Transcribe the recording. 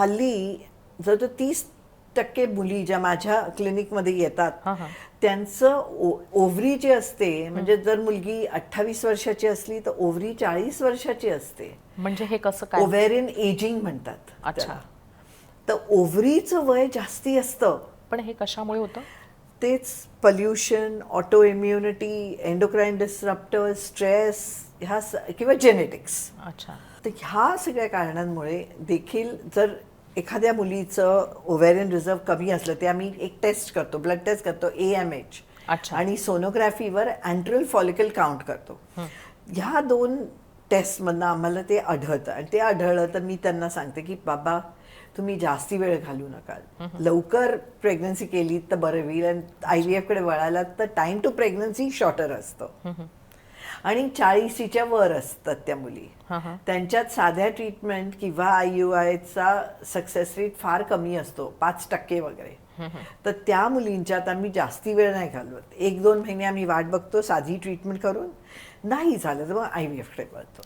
हल्ली जर तीस टक्के मुली ज्या माझ्या क्लिनिकमध्ये येतात. त्यांचं ओव्हरी जी असते म्हणजे जर मुलगी अठ्ठावीस वर्षाची असली तर ओव्हरी चाळीस वर्षाची असते. म्हणजे हे कसं काय? ओव्हेरियन एजिंग म्हणतात. अच्छा. तर ओव्हरीचं वय जास्ती असतं. पण हे कशामुळे होतं? तेच pollution autoimmunity endocrine disruptor stress ह्या किंवा जेनेटिक्स अच्छा. तर ह्या सगळ्या कारणांमुळे देखील जर एखाद्या मुलीचं ओव्हेरियन रिझर्व कमी असलं ते आम्ही एक टेस्ट करतो ब्लड टेस्ट करतो ए एम एच. आणि सोनोग्राफीवर अँट्रल फॉलिकल काउंट करतो. ह्या दोन टेस्टमधनं आम्हाला ते आढळतं. आणि ते आढळलं तर मी त्यांना सांगते की बाबा तुम्ही जास्ती वेळ घालू नका. लवकर प्रेग्नन्सी केली तर बरं होईल. आणि आय व्ही एफकडे वळायला तर टाइम टू प्रेग्नन्सी शॉर्टर असतं. आणि चाळीसीच्या वर असतात त्या मुली. त्यांच्यात साध्या ट्रीटमेंट किंवा आय यू आयचा सक्सेस रेट फार कमी असतो पाच टक्के वगैरे. तर त्या मुलींच्यात आम्ही जास्ती वेळ नाही घालवत. एक दोन महिने आम्ही वाट बघतो साधी ट्रीटमेंट करून. नाही झालं तर मग आय व्ही एफकडे वळतो.